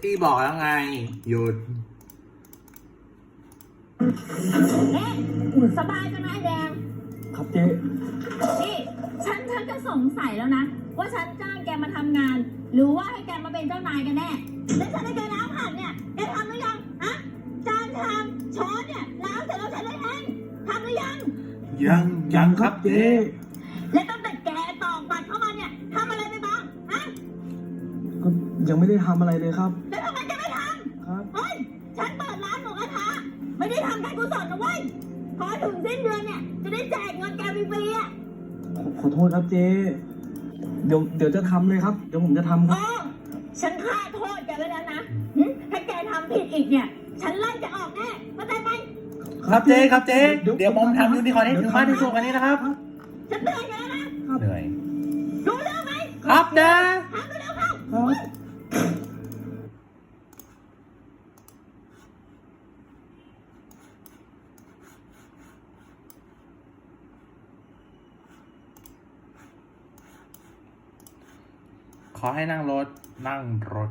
พี่บอกแล้วไง หยุดเอ๊ะสบายจังนะไอ้แดง ครับเจ๊นี่ฉันฉันจะสงสัยแล้วนะ ว่าฉันจ้างแกมาทำงาน หรือว่าให้แกมาเป็นเจ้านายกันแน่ แล้วฉันให้แกล้างผักเนี่ย ยังยังครับเจ๊และตั้งแต่แกตอกบัตรเข้ามาเนี่ยทำอะไรไปบ้างอะก็ยังไม่ได้ทำอะไรเลยครับ แล้วทำไมแกไม่ทครับำเฮ้ยฉันเปิดร้านหมูกระทะไม่ได้ทำการกุศลนะเว้ยพอถึงสิ้นเดือนเนี่ยจะได้แจกเงินแกฟรีๆอะขอขอโทษครับเจ๊เดี๋ยวเดี๋ยวจะทำเลยครับ เดี๋ยวผมจะทำคอ๋รับ อฉันฆ่าโทษแกไว้แล้วนะหึถ้าแกทำผิดอีกเนี่ย ฉันไล่จะออกแน่เข้าใจไหม ครับเจ๊ครับเจ๊เดี๋ยวผมทำยูนิคอร์นให้ถึงบ้านที่สุกวันนี้นะครับฉันเตือนแกแล้วนะเหนื่อยรู้เรื่องไหมครับนะทำเร็วๆเข้าครับขอให้นั่งรถ นั่งรถ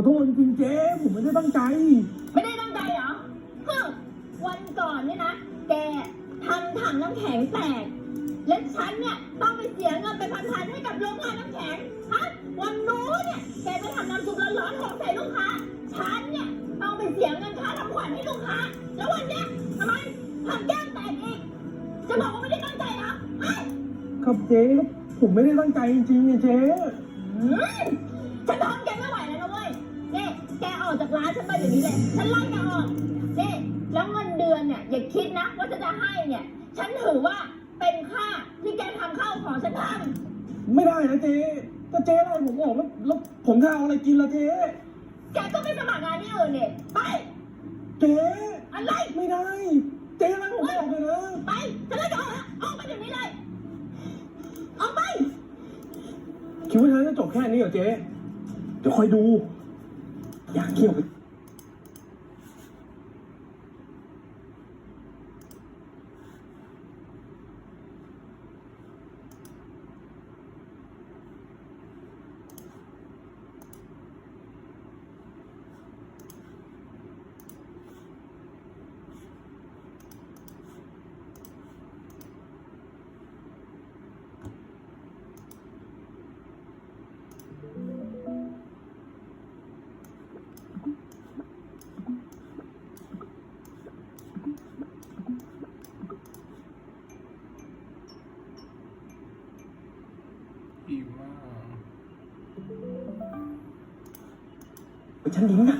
ขอโทษจริงๆเจ๊ผมไม่ได้ตั้งใจ ไม่ได้ตั้งใจเหรอฮึวันก่อนเนี่ยนะ แกทำถังน้ำแข็งแตก และฉันเนี่ยต้องไปเสียเงินไปพันๆให้กับโรงงานน้ำแข็งฮะวันนู้นเนี่ยแกไปทำน้ำซุปร้อนๆของใส่ลูกค้า ฉันเนี่ยต้องไปเสียเงินค่าทำขวัญให้ลูกค้า แล้ววันเนี้ยทำไมทำแก้มแตกอีกจะบอกว่าไม่ได้ตั้งใจเหรอฮะครับเจ๊ผมไม่ได้ตั้งใจจริงๆเนี่ยเจ๊อืมฉันทนแก จากร้านฉันไปอย่างนี้เลยฉันไล่แกออกนี่แล้วเงินเดือนเนี่ยอย่าคิดนะว่าฉันจะให้เนี่ย ฉันถือว่าเป็นค่าที่แกทำข้าวของฉันทไม่ได้นะเจ๊ถ้าเจ๊ไล่ผมออกแล้วแล้วผมจะเอาอะไรกินล่ะเจ๊ำแกก็ไม่สมัครงานที่อื่นเนี่ยไป เจ๊อะไร ไม่ได้ เจ๊ไล่ผมออกเลยนะไปฉันไล่แกออกแล้วออกไปเดี๋ยวนี้เลยออกไป คิดว่าฉันจะจบแค่นี้เหรอเจ๊เดี๋ยวคอยดู อยากเที่ยวไปฉันลิ้นนะ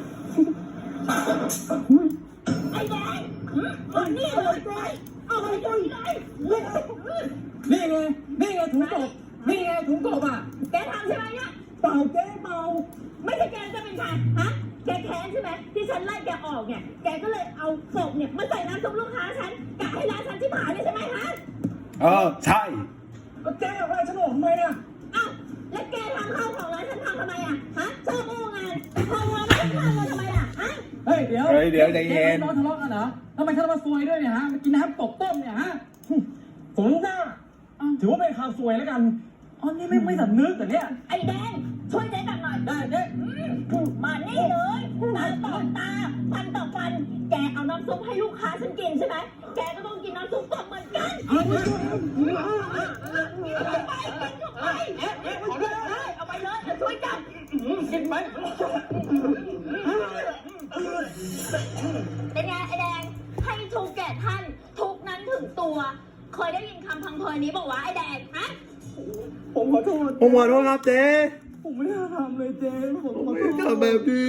ไอ้แดงหืมมานี่เลยไปเอาไปเลยเลยนี่ไง นี่ไงถุงกบนี่ไงถุงกบอะ แกทำใช่ไหมเนี่ย เปล่าเจ๊เปล่าไม่ใช่แกจะเป็นใครฮะ แกแค้นใช่ไหมที่ฉันไล่แกออกเนี่ย แกก็เลยเอาศพเนี่ยมาใส่น้ำซุปลูกค้าฉันกะให้ร้านฉันที่ผ่านเลยใช่ไหมฮะ เออ ใช่ก็เจ๊เอาไปฉันออกทำไมเนี่ยอ้าวแล้วแกทำข้าวของร้านฉันทำทำไมอะ ฮะชอบโเฮ้ยเดี๋ยวเฮ้ยเดี๋ยวใจเย็นจ๊น้องทะเลาะกันเหรอทำไมฉันต้องมาซวยด้วยเนี่ยฮะมากินน้ำตกต้มเนี่ยฮะสมหน้าถือว่าเป็นข่าวซวยแล้วกันอ๋อนี่ไม่ไม่สำนึกแต่เนี่ยไอ้แดงช่วยเจ๊กันหน่อยได้เจ๊อืมมานี่เลยตาต่อตาฟันต่อฟัน แกเอาน้ำซุปให้ลูกค้าฉันกินใช่ไหมแกก็ต้องกินน้ำซุปตบเหมือนกันเอาไปเอาไปเอาไปเอาไปเลยเอาช่วยกันกินไหม ว เคยได้ยินคำพังเพยนี้บอกว่าไอ้แดงฮะผมขอโทษผมขอโทษครับเจ๊ผมไม่น่าทำเลยเจ๊ผมขอโทษทำแบบนี้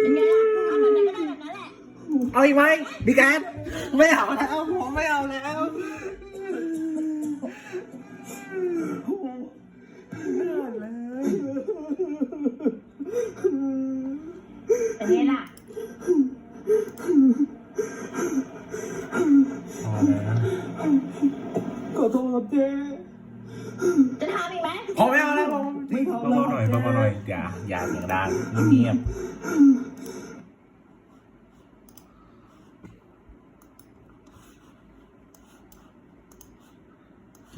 เป็นไงล่ะทำแบบไหนก็ได้แบบนั้นแหละ เอาอีกไหมพี่แกนไม่เอาแล้วผมไม่เอาแล้วเป็นไงล่ะ ครับเจ๊ จะทำอีกไหมผมไม่เอาแล้วผมไม่ทำเบาๆหน่อยเบาๆหน่อยอย่าอย่าเสียงดังเงียบ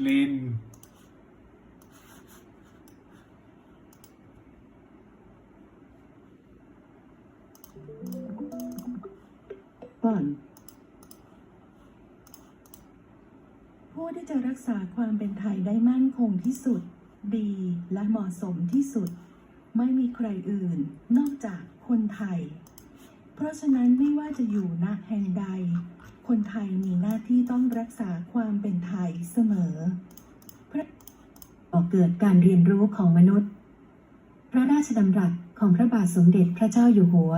ลินบ้าน ผู้ที่จะรักษาความเป็นไทยได้มั่นคงที่สุด ดีและเหมาะสมที่สุด ไม่มีใครอื่นนอกจากคนไทย เพราะฉะนั้นไม่ว่าจะอยู่ณแห่งใด คนไทยมีหน้าที่ต้องรักษาความเป็นไทยเสมอพระก่อเกิดการเรียนรู้ของมนุษย์ พระราชดำรัสของพระบาทสมเด็จพระเจ้าอยู่หัว